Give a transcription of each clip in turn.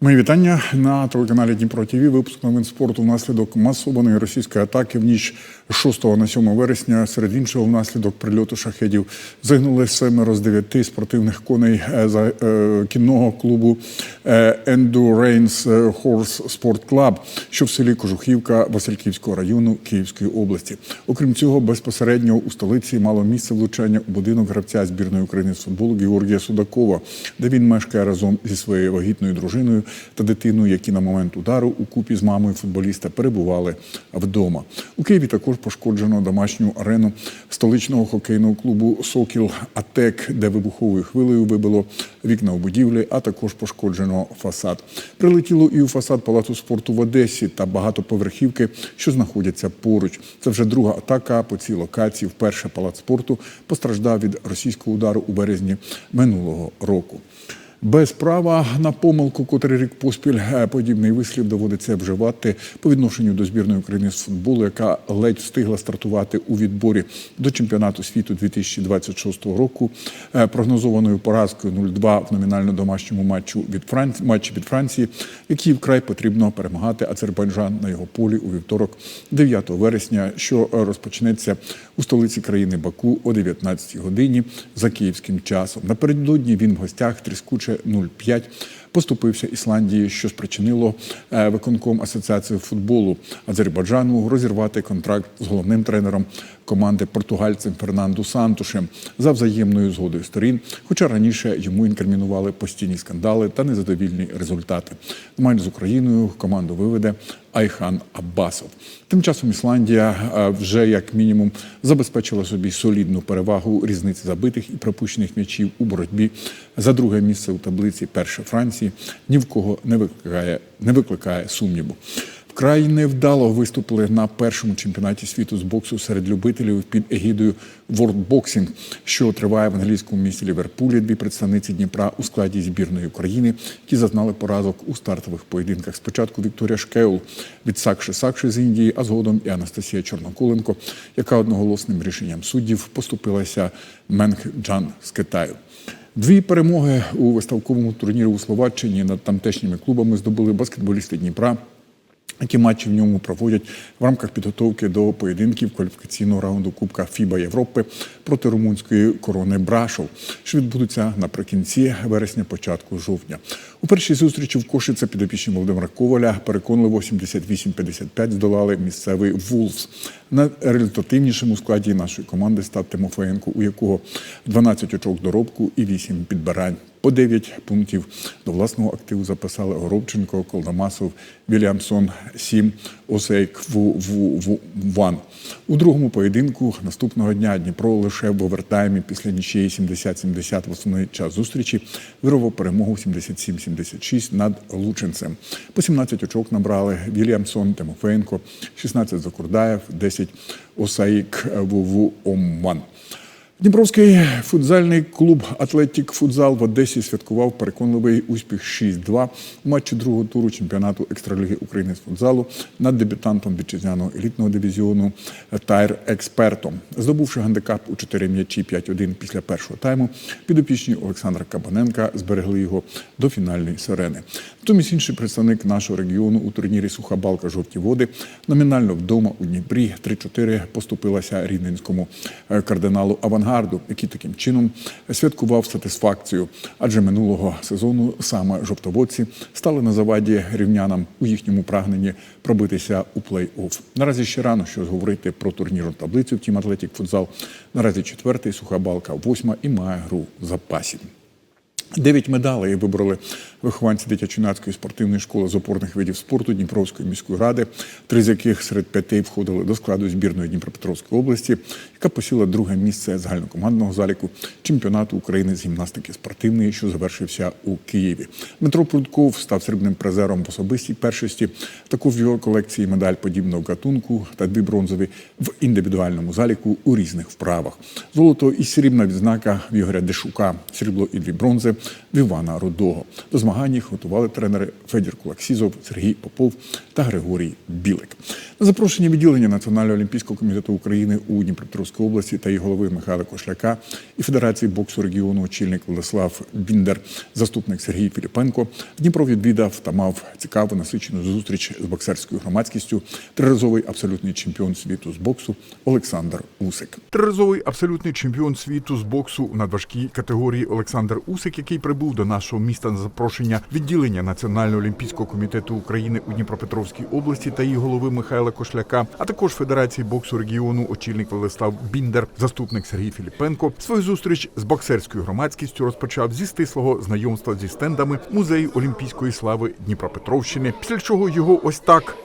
Мої вітання на телеканалі Дніпро ТВ. Випуск новин спорту внаслідок масованої російської атаки в ніч з 6 на 7 вересня. Серед іншого, внаслідок прильоту шахедів загинули семеро з дев'яти спортивних коней е, за е, кінного клубу е, Endurance Horse Sport Club, що в селі Кожухівка Васильківського району Київської області. Окрім цього, безпосередньо у столиці мало місце влучання у будинок гравця збірної України з футболу Георгія Судакова, де він мешкає разом зі своєю вагітною дружиною та дитиною, які на момент удару у купі з мамою футболіста перебували вдома. У Києві також пошкоджено домашню арену столичного хокейного клубу Сокіл Атек, де вибуховою хвилею вибило вікна у будівлі, а також пошкоджено фасад. Прилетіло і у фасад палацу спорту в Одесі та багатоповерхівки, що знаходяться поруч. Це вже друга атака по цій локації. Вперше палац спорту постраждав від російського удару у березні минулого року. Без права на помилку, котрий рік поспіль е, подібний вислів доводиться вживати по відношенню до збірної України з футболу, яка ледь встигла стартувати у відборі до чемпіонату світу 2026 року. Е, Прогнозованою поразкою 0-2 в номінально домашньому матчу від Франції, матчі від Франції, який вкрай потрібно перемагати Азербайджан на його полі у вівторок, 9 вересня, що е, розпочнеться у столиці країни Баку о 19 годині за київським часом. Напередодні він в гостях тріскуче 0-5 поступився Ісландії, що спричинило е, виконком асоціації футболу Азербайджану розірвати контракт з головним тренером команди португальцем Фернанду Сантушем за взаємною згодою сторін. Хоча раніше йому інкримінували постійні скандали та незадовільні результати. Матч з Україною команду виведе Айхан Аббасов. Тим часом Ісландія е, вже як мінімум забезпечила собі солідну перевагу різниці забитих і пропущених м'ячів у боротьбі за друге місце у таблиці перше Франції. Ні в кого не викликає, не викликає сумніву. Вкрай невдало виступили на першому чемпіонаті світу з боксу серед любителів під егідою World Boxing, що триває в англійському місті Ліверпулі. Дві представниці Дніпра у складі збірної України, які зазнали поразок у стартових поєдинках. Спочатку Вікторія Шкеул від Сакши Сакши з Індії, а згодом і Анастасія Чорноколенко, яка одноголосним рішенням суддів поступилася Менг Джан з Китаю. Дві перемоги у виставковому турнірі у Словаччині над тамтешніми клубами здобули баскетболісти Дніпра які матчі в ньому проводять в рамках підготовки до поєдинків кваліфікаційного раунду Кубка Фіба Європи проти румунської корони Брашов, що відбудуться наприкінці вересня, початку жовтня. У першій зустрічі в Кошице підопічні Володимира Коваля переконливо 78-55 здолали місцевий Вулфс. Найрезультативнішим у складі нашої команди став Тимофеєнко, у якого 12 очок доробку і 8 підбирань. По 9 пунктів до власного активу записали Горобченко, Колдамасов, Вільямсон, Сім, Осейк, Ву, Ву, Ву, Ван. У другому поєдинку наступного дня Дніпро лише в овертаймі після нічиєї 70-70 в основний час зустрічі вирвав перемогу 77-76 над Лученцем. По 17 очок набрали Вільямсон, Тимофеєнко, 16 Закурдаєв, 10 Осаїк, Вуву, Омман. Дніпровський футзальний клуб Атлетік Футзал в Одесі святкував переконливий успіх 6-2 у матчі другого туру чемпіонату екстраліги України з футзалу над дебютантом вітчизняного елітного дивізіону Тайр Експертом. Здобувши гандикап у 4 м'ячі 5-1 після першого тайму, підопічні Олександра Кабаненка зберегли його до фінальної сирени. Натомість інший представник нашого регіону у турнірі Суха балка жовті води номінально вдома у Дніпрі 3-4 поступилася рівненському кардиналу Авангарду, який таким чином святкував сатисфакцію. Адже минулого сезону саме жовтоводці стали на заваді рівнянам у їхньому прагненні пробитися у плей-офф. Наразі ще рано щось говорити про турнірну таблицю. Втім, Атлетік футзал наразі четвертий, суха балка восьма і має гру в запасі. Дев'ять медалей вибороли вихованці дитячо-юнацької спортивної школи з опорних видів спорту Дніпровської міської ради, три з яких серед п'яти входили до складу збірної Дніпропетровської області, яка посіла друге місце загальнокомандного заліку чемпіонату України з гімнастики спортивної, що завершився у Києві. Дмитро Прудков став срібним призером в особистій першості. Таку в його колекції медаль подібного гатунку та дві бронзові в індивідуальному заліку у різних вправах. Золото і срібна відзнака в Ігоря Дешука, срібло і дві бронзи в Івана Рудого. До змагань їх готували тренери Федір Кулаксізов, Сергій Попов та Григорій Білик. На запрошення відділення Національного олімпійського комітету України у Дніпропетровській області та її голови Михайла Кошляка і Федерації боксу регіону очільник Владислав Біндер, заступник Сергій Філіпенко. Дніпро відвідав та мав цікаву насичену зустріч з боксерською громадськістю. Триразовий абсолютний чемпіон світу з боксу Олександр Усик. Триразовий абсолютний чемпіон світу з боксу у надважкій категорії Олександр Усик, який прибув до нашого міста на запрошення відділення Національного олімпійського комітету України у Дніпропетровській області та її голови Михайла Кошляка, а також Федерації боксу регіону очільник Владислав Біндер, заступник Сергій Філіпенко. Свою зустріч з боксерською громадськістю розпочав зі стислого знайомства зі стендами музею Олімпійської слави Дніпропетровщини. Після чого його ось так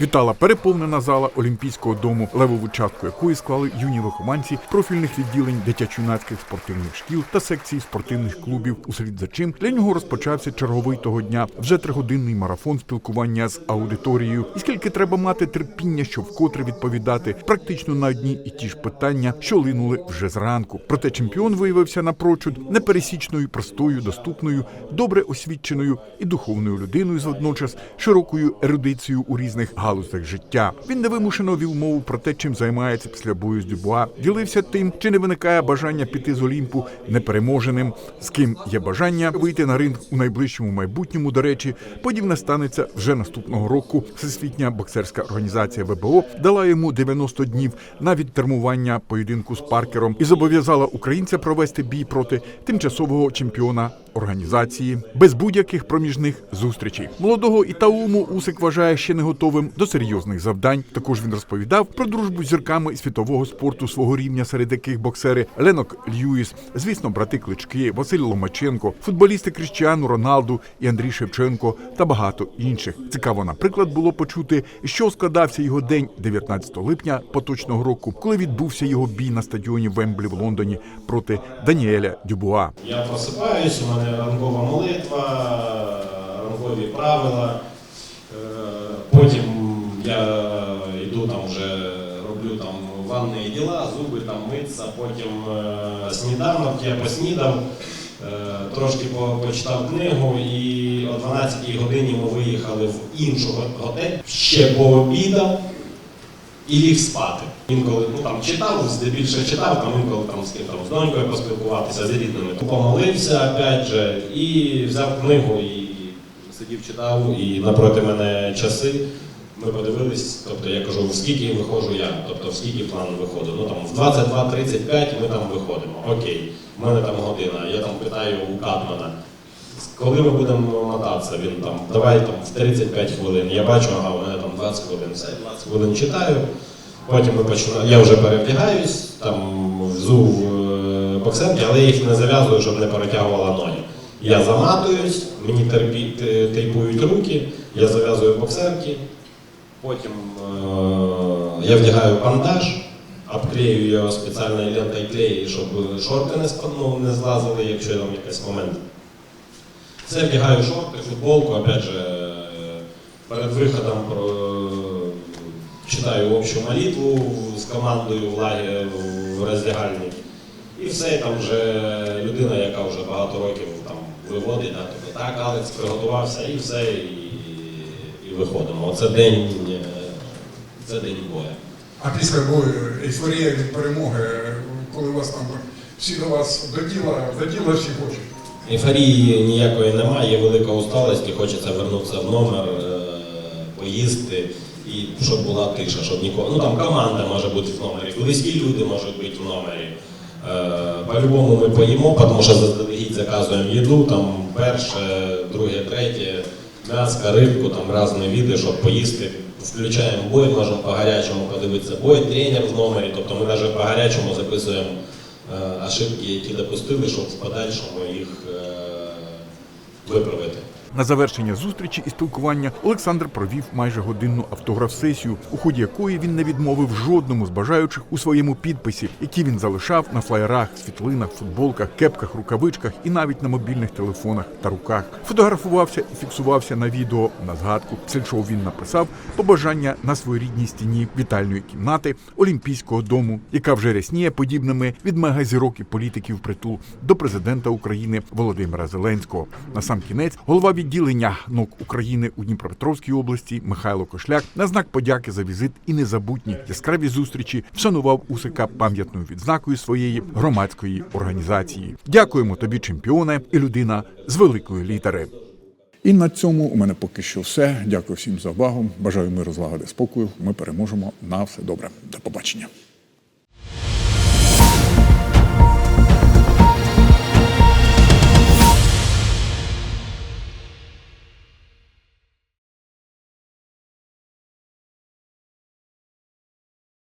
Вітала переповнена зала Олімпійського дому, левову частку якої склали юні вихованці профільних відділень дитячо-юнацьких спортивних шкіл та секцій спортивних клубів. Услід за чим для нього розпочався черговий того дня вже тригодинний марафон спілкування з аудиторією. І скільки треба мати терпіння, щоб вкотре відповідати практично на одні і ті ж питання, що линули вже зранку. Проте чемпіон виявився напрочуд непересічною, простою, доступною, добре освіченою і духовною людиною з водночас широкою ерудицією у різних галузях життя. Він невимушено вів мову про те, чим займається після бою з Дюбуа. Ділився тим, чи не виникає бажання піти з Олімпу непереможеним, з ким є бажання вийти на ринг у найближчому майбутньому. До речі, подібне станеться вже наступного року. Всесвітня боксерська організація ВБО дала йому 90 днів на відтермування поєдинку з Паркером і зобов'язала українця провести бій проти тимчасового чемпіона організації без будь-яких проміжних зустрічей. Молодого Ітауму Усик вважає ще не готовим до серйозних завдань. Також він розповідав про дружбу з зірками світового спорту свого рівня, серед яких боксери Ленок Льюіс, звісно, брати Клички, Василь Ломаченко, футболісти Кріщану Роналду і Андрій Шевченко та багато інших. Цікаво, наприклад, було почути, що складався його день 19 липня поточного року, коли відбувся його бій на стадіоні Вемблі в Лондоні проти Даніеля Дюбуа. Я мене ранкова молитва, ранкові правила. Е, Потім я йду там вже роблю там ванні діла, зуби там митися, потім е, сніданок, я поснідав, е, трошки почитав книгу і о 12 годині ми виїхали в іншу готель, ще пообідав і ліг спати. Інколи ну там читав, здебільшого читав, там інколи там з ким там з донькою поспілкуватися, з рідними. Помолився опять же, і взяв книгу і сидів, читав, і напроти мене часи. Ми подивились, тобто я кажу, в скільки виходжу я, тобто в скільки план виходу. Ну там в 22.35 ми там виходимо. Окей, в мене там година. Я там питаю у Катмана, коли ми будемо мотатися, він там, давай там в 35 хвилин. Я бачу, ага, у мене там 20 хвилин, все, 20 хвилин читаю. Потім ми починаємо, я вже перевдягаюсь, там взув е, боксерки, але я їх не зав'язую, щоб не перетягувала ноги. Я заматуюсь, мені тейпують руки, я зав'язую боксерки, потім е, я вдягаю бандаж, обклею його спеціальною лентою клею, щоб шорти не, спа- ну, не злазили, якщо там якийсь момент. Все, вдягаю шорти, футболку, опять же, е, перед виходом про... читаю общу молитву з командою в лагері в роздягальні. І все, там вже людина, яка вже багато років там виводить, да, тобто, так, Алекс приготувався і все, і, і виходимо. Оце день, е, це день бою. А після бою ейфорія від перемоги, коли вас там всі до вас до діла, до діла всі хочуть. Ейфорії ніякої немає, є велика усталость, і хочеться вернутися в номер, е, поїсти, і щоб була тиша, щоб нікого. Ну там команда може бути в номері, близькі люди можуть бути в номері. Е, По-любому ми поїмо, тому що заздалегідь заказуємо їду, там перше, друге, третє, м'яско, рибку, там різні види, щоб поїсти. Включаємо бой, можемо по гарячому подивитися бой, тренер в номері, тобто ми навіть по гарячому записуємо е, ошибки, які допустили, щоб в подальшому їх е, виправити. На завершення зустрічі і спілкування Олександр провів майже годинну автограф-сесію, у ході якої він не відмовив жодному з бажаючих у своєму підписі, які він залишав на флаєрах, світлинах, футболках, кепках, рукавичках і навіть на мобільних телефонах та руках. Фотографувався і фіксувався на відео на згадку. Чого він написав побажання на своєрідній стіні вітальної кімнати Олімпійського дому, яка вже рясніє подібними від мегазірок і політиків притул до президента України Володимира Зеленського. На сам кінець голова відділення НОК України у Дніпропетровській області Михайло Кошляк на знак подяки за візит і незабутні яскраві зустрічі вшанував Усика пам'ятною відзнакою своєї громадської організації. Дякуємо тобі, чемпіоне, і людина з великої літери. І на цьому у мене поки що все. Дякую всім за увагу. Бажаю миру, злагоди, спокою. Ми переможемо. На все добре. До побачення.